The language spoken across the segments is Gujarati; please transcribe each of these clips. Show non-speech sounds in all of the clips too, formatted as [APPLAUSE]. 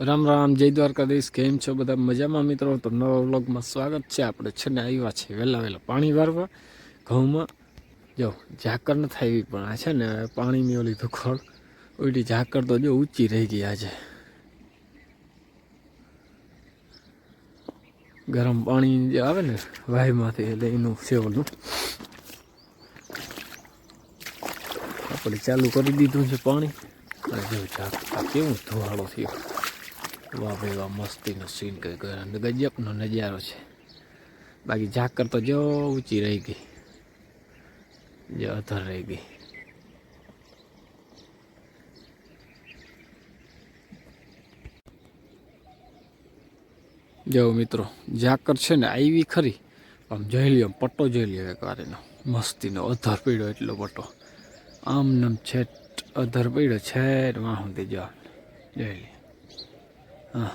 રામ રામ, જય દ્વારકાધીશ, કેમ છો બધા? મજામાં મિત્રો? તો નવા વ્લોગમાં સ્વાગત છે આપણે. છે ને આવ્યા છે વહેલા વહેલા પાણી વારવા, ઘઉંમાં. જો ઝાકર ન થાય એવી પણ આ છે ને પાણીની ઓલી ધુખળ. ઓલી ઝાકર તો જો ઊંચી રહી ગઈ આજે. ગરમ પાણી જે આવે ને, વાયમાંથી એટલે એનું સેવનું આપણે ચાલુ કરી દીધું છે પાણી. અને જો ઝાક આ કેવું ધોવાળો થયો. વાહ ભાઈ વાહ, મસ્તીનો સીન કઈ ગજબનો નજારો છે. બાકી ઝાકર તો જો ઊંચી રહી ગઈ. જો અધર રહી ગઈ. જો મિત્રો, ઝાકર છે ને આવી ખરી, આમ જોઈ લ્યો પટ્ટો જોઈ લ્યો એક વાર એનો. મસ્તીનો અધર પીડ્યો એટલો પટ્ટો. આમ નમ છેટ અધર પીડ્યો, છેટ વાહ સુધી જવા જોઈ લ્યો. હા.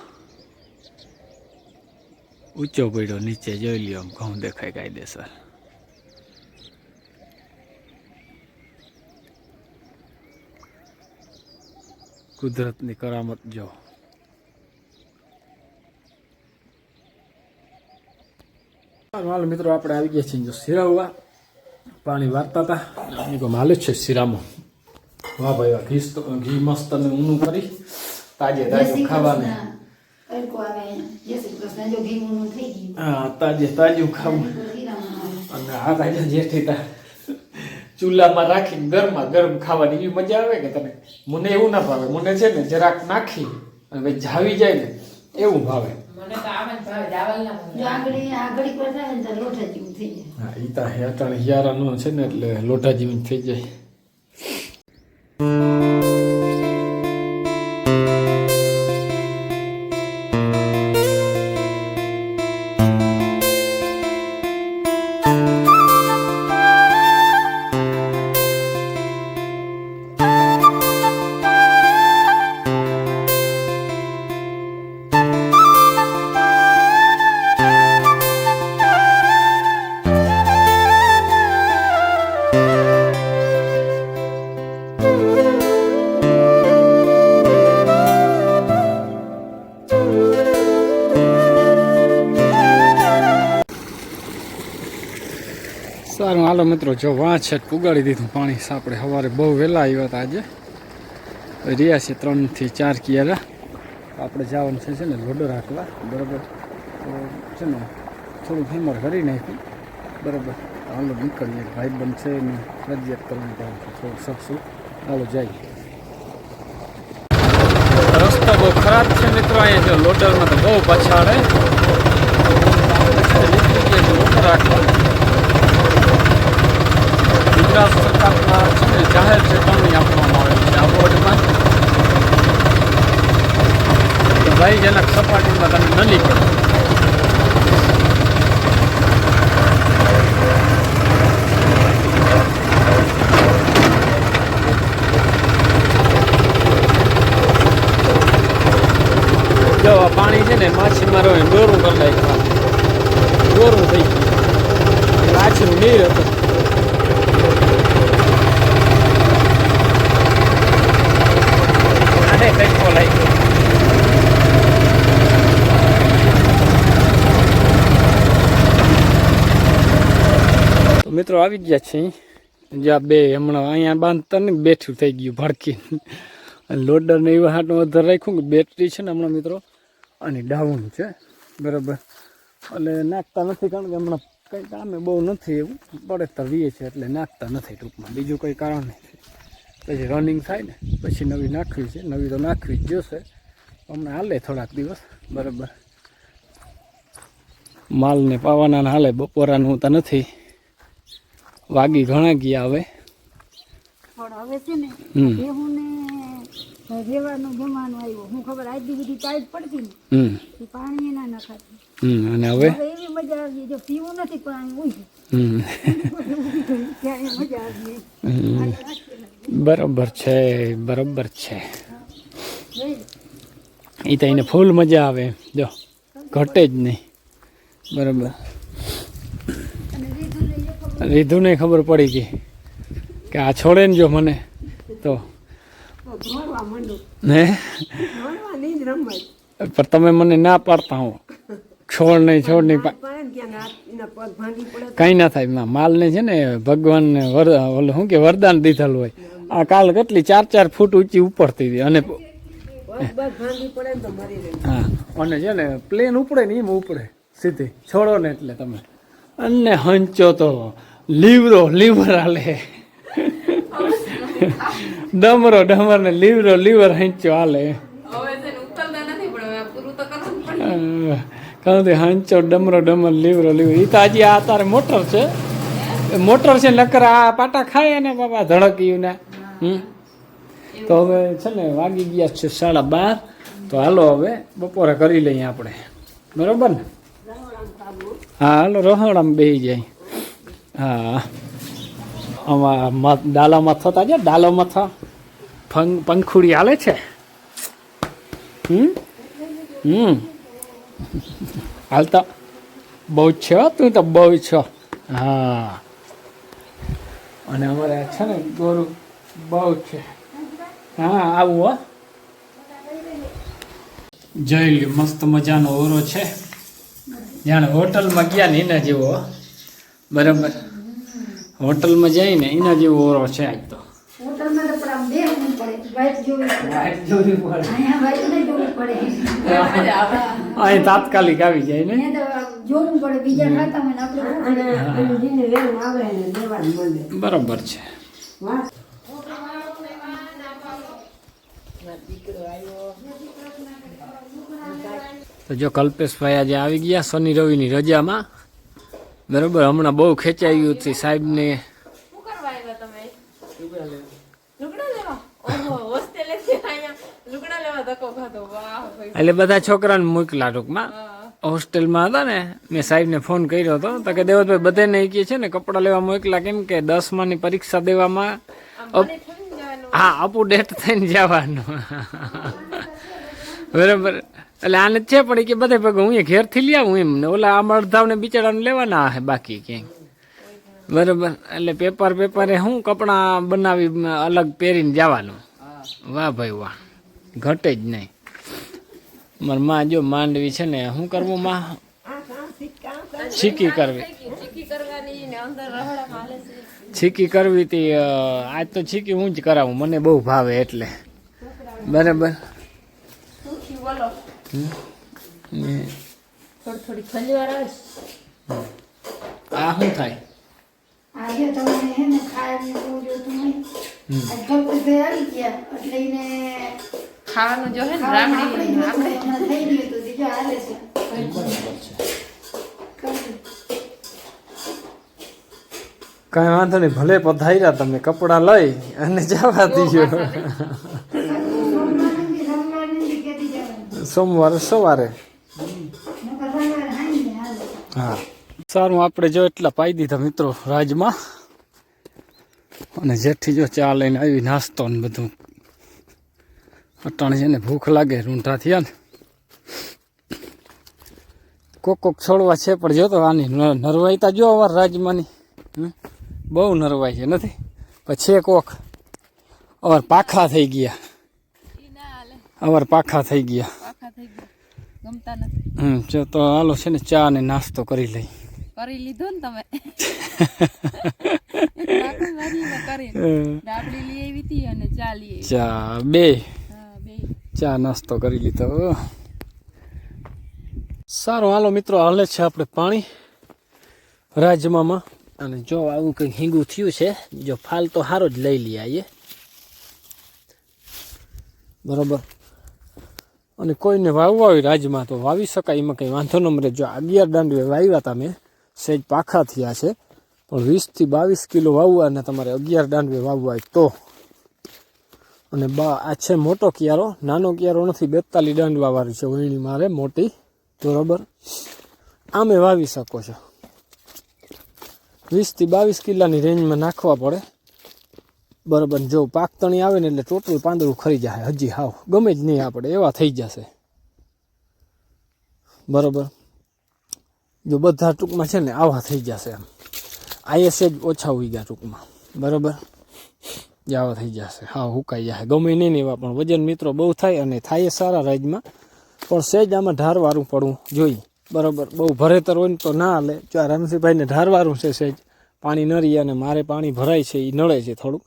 ઊંચો પડ્યો, નીચે જોઈ લ્યો આમ ઘઉં દેખાય કાયદેસર. કુદરતની કરામત જો. હાલ મિત્રો, આપણે આવી ગયા છીએ જો સિરાવવા પાણી વારતા હતા. એની કોઈ માલિક છે સિરામાં વાહ ભાઈ વાહ ઘી ઘી મસ્ત અને ઊનું કરી. તાજે તાજું ખાવાનું. જય થઈ હા તાજે તાજું ખાવું અને આ તાજા જેઠી તા ચૂલામાં રાખીને ગરમા ગરમ ખાવાની એવી મજા આવે કે તને? મને એવું ના ભાવે. મને છે ને જરાક નાખી અને જાવી જાય ને એવું ભાવે. મને તો આમ જ હાલો મિત્રો, જો વાં છે પુગાડી દીધું પાણી આપણે સવારે બહુ વહેલા આવ્યા હતા આજે. રહ્યા છે ત્રણથી ચાર કિયારા. આપણે જવાનું છે છે ને, લોડો રાખવા. બરાબર? તો, છે ને, થોડું હિમર કરી નાખ્યું. બરાબર? હાલો, નીકળીએ. ભાઈ છે, એની ફરજિયાત કરવાની છે. થોડું સખશું હાલો, જઈએ. રસ્તો બહુ ખરાબ છે મિત્રો, અહીંયા જો લોડરમાં તો બહુ પછાડે લોડો રાખવા ગુજરાત સરકારના છે ને જાહેર ચેતવણી આપવામાં આવે છે આ બોર્ડમાં ભયજનક સપાટીમાં તમે ન નીકળો. પાણી છે ને માછીમારો દોરું કરી નાખ્યું. દોરું થઈ ગયું. માછીનું નહીં હતું. અને કંઈક બોલાય મિત્રો આવી ગયા છે. જ્યાં બે હમણાં અહીંયા બાંધતા ને બેઠું થઈ ગયું ભડકી લોડર ને એવા હાટું વધારે રાખ્યું કે બેટરી છે ને હમણાં મિત્રો, અને ડાઉન છે. બરાબર. એટલે નાખતા નથી કારણ કે હમણાં કંઈ કામે બહુ નથી એવું. પડે વીએ છે એટલે નાખતા નથી ટૂંકમાં. બીજું કંઈ કારણ નથી. પછી રનિંગ થાય ને, પછી નવી નાખવી છે. નવી તો નાખવી જ જોશે. હમણાં હાલે થોડાક દિવસ. બરાબર. માલને પાવાના હાલે, બપોરાનું તો નથી. વાગી ઘણા ગયા હવે. પણ હવે છે ને હમ. ને રેવાનું જમાનો આવ્યો. હું ખબર આજ બધી ટાઈટ પડતી ને પાણી ના નખાતી અને હવે? એવી મજા આવી જો પીવું નથી પાણી મજા આવી હમ. છે બરોબર છે. એ તો એને ફૂલ મજા આવે. જો ઘટે જ નહીં. બરાબર. ને નહીં ખબર પડી ગઈ કે આ છોડે ને જો મને તો. ને? પણ તમે મને ના પાડતા હો. છોડ નહીં છોડ નહીં કાંઈ ના થાય. માલને છે ને ભગવાનને વર શું કે વરદાન દીધેલું હોય. આ કાલ કેટલી ચાર ચાર ફૂટ ઊંચી ઉપડતી હતી. અને હા અને છે ને પ્લેન ઉપડે ને એમ ઉપડે સીધી. છોડો ને એટલે તમે. અને હંચો તો. લીવરો લીવર હાલે ડમરો ડમર ને લીવરો લીવર હંચો હાલે કહું હંચો ડમરો ડમર લીવરો લીવર એ તો હજી આ તારે મોટર છે એ મોટર છે નકર આ પાટા ખાય ને બાબા ધડક્યું ને હમ તો હવે છે ને વાગી ગયા છે સાડા બાર તો હાલો હવે બપોરે કરી લઈએ આપણે બરોબર ને હા હાલો રહોડામાં બેસી જાય હા. આમાં ડાલો મથો તાજો ડાલો મથો ફંગ પંખુડી હાલે છે? હમ? હમ. હાલતા. બહુ જ છે, તું તો બહુ છો. હા. અને અમારે છે ને, ગોરુ બહુ છે. હા, આવું હો. જોઈ લ્યું, મસ્ત મજાનો ઓરો છે. જાણે હોટલમાં ગયા ને એના જેવો. બરાબર. હોટલમાં જઈને એના જેવો ઓરો છે આજ તો. હોટલમાં તો પણ આમ બેસવું પડે વાઇટ જોવી પડે. જોવી પડે. અહીંયા વાઇટ નહીં જોવી પડે. અહીં તાત્કાલિક આવી જાય ને? જોવું પડે બીજા ખાતા હોય આપણે અને અને જેને લેવું આવે એને દેવાનું મળે. બરોબર છે. તો જો કલ્પેશભાઈ આજે આવી ગયા શનિ રવિની રજામાં. બરોબર હમણાં બહુ ખેંચાઈ ગયું છે સાહેબને. શું કરવા આવ્યા તમે? લુગડા લેવા. ઓહો હોસ્ટેલેથી અહીંયા. લુગડા લેવા ધક્કો ખાધો. વાહ ભાઈ. એટલે બધા છોકરાને મૂકલા ટૂંકમાં. હોસ્ટેલમાં હતા ને મેં સાહેબને ફોન કર્યો હતો. તો કે દેવતભાઈ બધાને કહે છે ને કપડાં લેવા મોકલા કેમ કે દસમાની પરીક્ષા દેવામાં હા અપુ ડેટ હા અપડેટ થઈને જવાનું. બરાબર. એટલે આને છે પણ કે બધે ભેગું હું ઘેરથી લઈ આવું એમ. ને ઓલા આમ અડધાવને બિચારાને લેવાના હે બાકી ક્યાંય. બરાબર. એટલે પેપર પેપરે હું કપડાં બનાવી અલગ પહેરીને જવાનું. વાહ ભાઈ વાહ. ઘટે જ નહીં. મારી માં જો માંડવી છે ને શું કરવું માં? છીકી કરવી. છીકી કરવી તી આજ તો છીકી હું જ કરાવું. મને બહુ ભાવે એટલે. બરાબર. બોલો ને થોડી થોડી ખંજવાર આવે આ શું થાય? આજે તમને હે ને ખાવાની બહુ જોતું હોય આ કલ્પેશભાઈ ગયા એટલે એને ખાવાનું જો હે ને ખાવાનું આપણે રામડી જોતું હોય, હમણાં થઈ ગયું હતું બીજું હાલે છે. કઈ વાંધો નહીં ભલે પધાર્યા તમે કપડાં લઈ અને જવા દીજો સોમવારે સવારે. હા. સારું આપણે જો એટલા પાઈ દીધા મિત્રો રાજમાં. અને જેઠી જો ચા લઈને આવી નાસ્તો ને બધું. અટાણે છે ને ભૂખ લાગે રૂંઢા થયા ને. કોક કોક છોડવા છે પણ જો તો આની નરવાઈતા જો અવાર રાજમાની. બહુ નરવાઈ છે નથી? પછી કોક. અવાર પાખા થઈ ગયા. અવાર પાખા થઈ ગયા. ગમતા નથી. હમ જો તો હાલો છે ને ચા ને નાસ્તો કરી લઈ. કરી લીધો ને તમે. [LAUGHS] ચા ચા બે. બે. ચા નાસ્તો કરી લીધો. સારો હાલો મિત્રો હાલે છે આપણે પાણી. રાજમામાં. અને જો આવું કંઈક હિંગું થયું છે જો ફાલ તો સારો જ લઈ લઈએ બરોબર. અને કોઈને વાવવા હોય રાજમાં તો વાવી શકાય, એમાં કંઈ વાંધો ન મળે. જો અગિયાર દાંડવે વાવ્યા હતા મેં સહેજ પાખા થયા છે, પણ વીસથી બાવીસ કિલો વાવવા અને તમારે અગિયાર દાંડવે વાવવા હોય તો. અને બા, આ છે મોટો કિયારો, નાનો કિયારો નથી, બેતાલીસ દાંડવાવાળી છે વહીણી મારે, મોટી, બરોબર. આમે વાવી શકો છો. વીસથી બાવીસ કિલ્લાની રેન્જમાં નાખવા પડે. બરોબર, જો પાક તણી આવે ને એટલે ટોટલ પાંદડું ખરી જાય. હજી હાવ, ગમે જ નહીં આપણે, એવા થઈ જશે. બરાબર. જો બધા ટૂંકમાં છે ને, આવા થઈ જશે એમ. આઈએસએ જ ઓછા હોઈ ગયા ટૂંકમાં. બરોબર? જાવા થઈ જશે. હા હુકાઈ જશે. ગમે નહીં ને એવા, પણ વજન મિત્રો બહુ થાય અને થાય સારા રાજમાં પણ સહેજ આમાં ઢારવાળું પડવું જોઈએ. બરાબર? બહુ ભરેતર હોય ને તો ના હાલે. જો આ રમસીભાઈને ઢારવાળું છે સહેજ પાણી નરી અને મારે પાણી ભરાય છે એ નળે છે થોડુંક.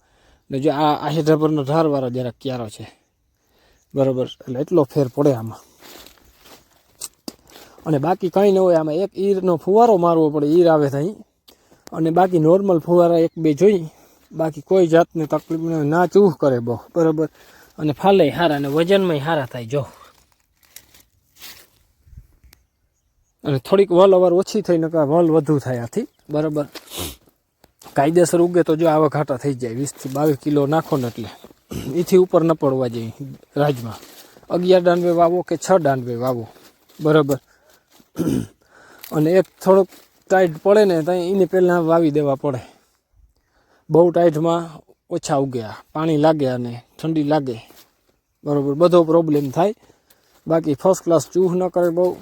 ને જો આ આહે ઢબરનો ઢારવાળો જરાક ક્યારો છે. બરાબર, એટલે એટલો ફેર પડે આમાં. અને બાકી કંઈ ન હોય, આમાં એક ઈરનો ફુવારો મારવો પડે, ઈર આવે ત્યાં અને બાકી નોર્મલ ફુવારા એક બે જોઈ. બાકી કોઈ જાતની તકલીફ ન ચૂહ કરે બહુ. બરાબર? અને ફાલે હારા અને વજનમાંય હારા થાય, જો. અને થોડીક વલ અવાર ઓછી થઈ નકા વલ વધુ થાય આથી. બરાબર? કાયદેસર ઉગે તો જો આવા ઘાટા થઈ જાય વીસથી બાવીસ કિલો નાખો ને એટલે એથી ઉપર ન પડવા જાય રાજમાં. અગિયાર ડાંડવે વાવો કે છ ડાંડવે વાવો? બરાબર. અને એક થોડોક ટાઈટ પડે ને તો એને પહેલાં વાવી દેવા પડે. બહુ ટાઈટમાં ઓછા ઉગ્યા પાણી લાગે અને ઠંડી લાગે. બરાબર. બધો પ્રોબ્લેમ થાય. બાકી ફર્સ્ટ ક્લાસ ચૂહ ન કરે બહુ.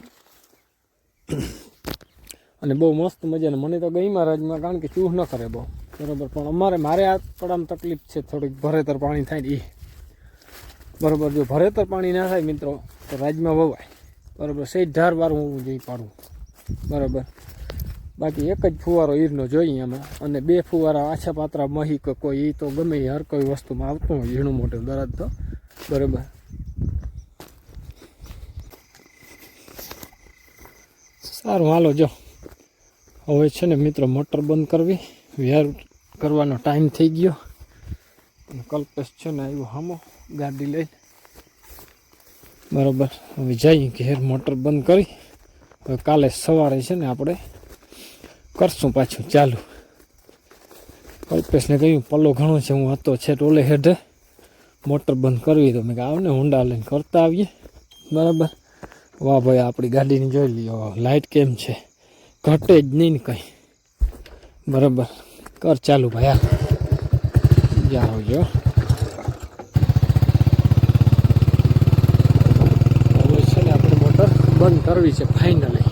અને બહુ મસ્ત મજાને. મને તો ગઈ મહારાજમાં કારણ કે ચૂહ ન કરે બહુ. બરાબર, પણ અમારે, મારે આ પડામાં તકલીફ છે, થોડીક ભરેતર પાણી થાય ને એ બરાબર, જો ભરેતર પાણી ના થાય મિત્રો, તો રાજમાં વવાય. બરાબર સહેજ ધાર વાળું હું જઈ પાડું. બરાબર. બાકી એક જ ફુવારો ઈરનો જોઈએ એમાં અને બે ફુવારા આછા પાત્રા મહી કે કોઈ એ તો ગમે હર કોઈ વસ્તુમાં આવતું હોય ઝીણું મોટું દરદ તો. બરાબર. સારું, હાલો, જો. હવે છે ને મિત્રો મોટર બંધ કરવી. વ્યાર કરવાનો ટાઈમ થઈ ગયો. કલ્પેશ છે ને આવ્યો હામો ગાડી લઈને. બરાબર. હવે જઈએ ઘેર મોટર બંધ કરી. હવે કાલે સવારે છે ને આપણે કરશું પાછું ચાલુ. કલ્પેશને કહ્યું, પલ્લો ઘણો છે, હું હતો છે ટોલે હેઠે. મોટર બંધ કરવી તો મેં આવને હોન્ડા લઈને કરતા આવીએ. બરાબર. વાહ ભાઈ, આપણી ગાડીની જોઈ લ્યો લાઇટ કેમ છે? ઘટે જ નહીં ને કંઈ. બરાબર. કર ચાલુ ભાઈ જાઓ જો હવે છે ને આપણે મોટર બંધ કરવી છે ફાઇનલી